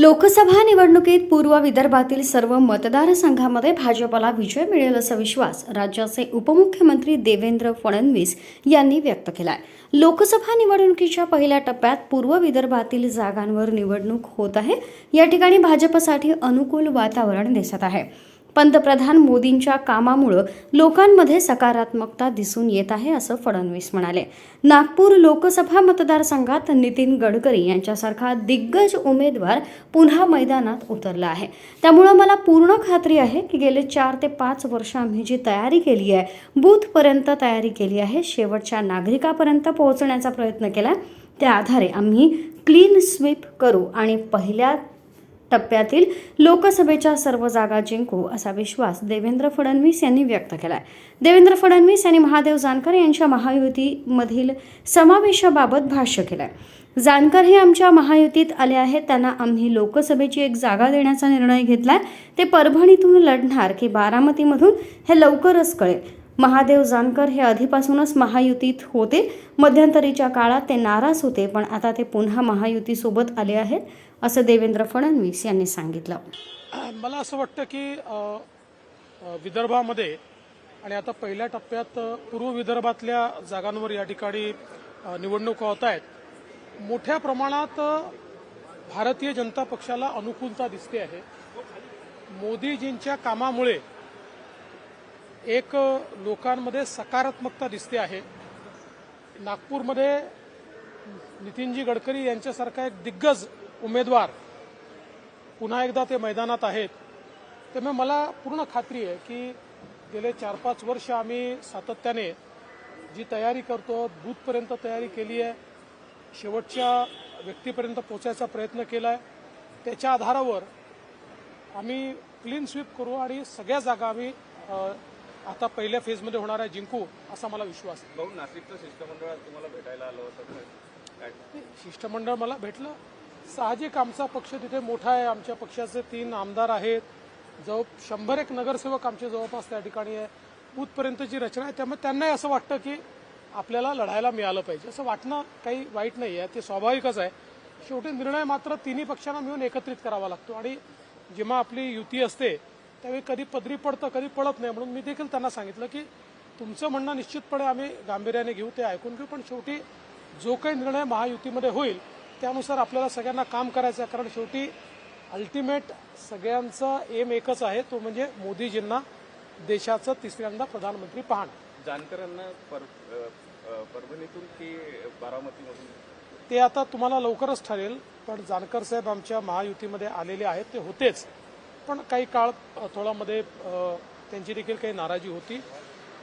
लोकसभा निवडणुकीत पूर्व विदर्भातील सर्व मतदारसंघामध्ये भाजपला विजय मिळेल असा विश्वास राज्याचे उपमुख्यमंत्री देवेंद्र फडणवीस यांनी व्यक्त केला आहे लोकसभा निवडणुकीच्या पहिल्या टप्प्यात पूर्व विदर्भातील जागांवर निवडणूक होत आहे. या ठिकाणी भाजपसाठी अनुकूल वातावरण दिसत आहे. पंतप्रधान मोदींच्या कामामुळं लोकांमध्ये सकारात्मकता दिसून येत आहे असं फडणवीस म्हणाले. नागपूर लोकसभा मतदारसंघात नितीन गडकरी यांच्यासारखा दिग्गज उमेदवार पुन्हा मैदानात उतरला आहे. त्यामुळं मला पूर्ण खात्री आहे की गेले चार ते पाच वर्ष आम्ही जी तयारी केली आहे बूथपर्यंत तयारी केली आहे शेवटच्या नागरिकापर्यंत पोहोचण्याचा प्रयत्न केला त्या आधारे आम्ही क्लीन स्वीप करू आणि पहिल्या टप्प्यातील लोकसभेच्या सर्व जागा जिंकू असा विश्वास देवेंद्र फडणवीस यांनी व्यक्त केला आहे देवेंद्र फडणवीस यांनी महादेव जानकर यांच्या महायुतीमधील समावेशाबाबत भाष्य केलं आहे जानकर हे आमच्या महायुतीत आले आहेत त्यांना आम्ही लोकसभेची एक जागा देण्याचा निर्णय घेतला आहे ते परभणीतून लढणार की बारामतीमधून हे लवकरच कळेल. महादेव जानकर हे आधीपासूनच महायुतीत होते. मध्यंतरीच्या काळात ते नाराज होते पण आता ते पुन्हा महायुतीसोबत आले आहेत असं देवेंद्र फडणवीस यांनी सांगितलं. मला असं वाटतं की विदर्भामध्ये आणि आता पहिल्या टप्प्यात पूर्व विदर्भातल्या जागांवर या ठिकाणी निवडणूक निवडणुका होत आहेत. मोठ्या प्रमाणात भारतीय जनता पक्षाला अनुकूलता दिसते आहे. मोदीजींच्या कामामुळे एक लोकांमध्ये सकारात्मकता दिसते आहे. नागपूरमध्ये नितीनजी गडकरी यांच्यासारखा एक दिग्गज उमेदवार पुन्हा एकदा ते मैदानात आहेत. त्यामुळे मला पूर्ण खात्री आहे की गेले चार पाच वर्ष आम्ही सातत्याने जी तयारी करतो बूथपर्यंत तयारी केली आहे शेवटच्या व्यक्तीपर्यंत पोचायचा प्रयत्न केला आहे त्याच्या आधारावर आम्ही क्लीन स्वीप करू आणि सगळ्या जागा आम्ही आता पहिल्या फेजमध्ये होणाऱ्या जिंकू असा मला विश्वास आहे. भाऊ नाशिकचं शिष्टमंडळ तुम्हाला भेटायला आलं होतं शिष्टमंडळ मला भेटलं. साहजिक आमचा पक्ष तिथे मोठा आहे. आमच्या पक्षाचे तीन आमदार आहेत. जवळ शंभर एक नगरसेवक आमचे जवळपास त्या ठिकाणी आहे. बूथपर्यंतची रचना आहे. त्यामुळे त्यांनाही असं वाटतं की आपल्याला लढायला मिळालं पाहिजे. असं वाटणं काही वाईट नाही आहे. ते स्वाभाविकच आहे. शेवटी निर्णय मात्र तिन्ही पक्षांना मिळून एकत्रित करावा लागतो. आणि जेव्हा आपली युती असते त्यावेळी कधी पदरी पडतं कधी पडत नाही म्हणून मी देखील त्यांना सांगितलं की तुमचं म्हणणं निश्चितपणे आम्ही गांभीर्याने घेऊ ते ऐकून घेऊ. पण शेवटी जो काही निर्णय महायुतीमध्ये होईल त्यानुसार आपल्याला सगळ्यांना काम करायचं आहे. कारण शेवटी अल्टिमेट सगळ्यांचा एम एकच आहे तो म्हणजे मोदीजींना देशाचं तिसऱ्यांदा प्रधानमंत्री पाहणं. जानकरांना पर, परभणीतून की बारामतीमधून? ते आता तुम्हाला लवकरच ठरेल पण जानकर साहेब आमच्या महायुतीमध्ये आलेले आहेत ते होतेच. पण काही काळ थोडामध्ये त्यांची देखील काही नाराजी होती.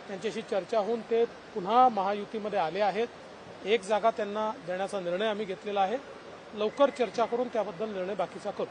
त्यांच्याशी चर्चा होऊन ते पुन्हा महायुतीमध्ये आले आहेत. एक जागा त्यांना देण्याचा निर्णय आम्ही घेतलेला आहे. लवकर चर्चा करून त्याबद्दल निर्णय बाकीचा करू.